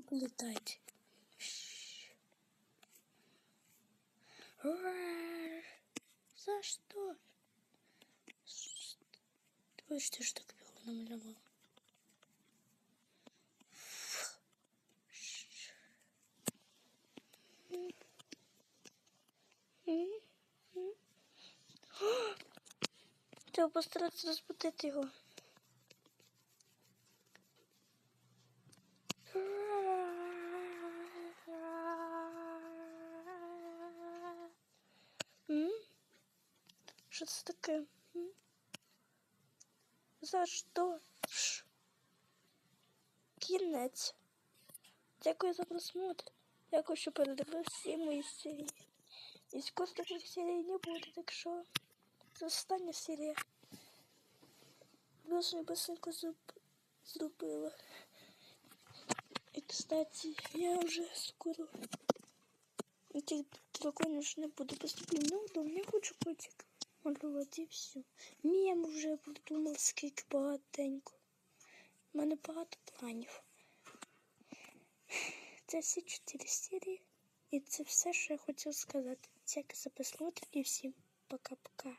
політають. Ура! За что? Ой, что ж так бело намалевал? Треба постаратися розбудити його. Що це таке? М? За що? Ш. Кінець. Дякую за просмотр. Дякую, що передивили всі мої серії. І скоро таких серій не буде, так що це остання серія. Дуже быстренько зроб... зробила. І, кстати, я вже скоро этих драконів ж не буду поступити. Ну, да, я хочу котик малювати і все. Мем вже придумав скільки багатенько. У мене багато планів. Це всі чотири серії. І це все, що я хотів сказати. Дякую за просмотр і всім пока-пока.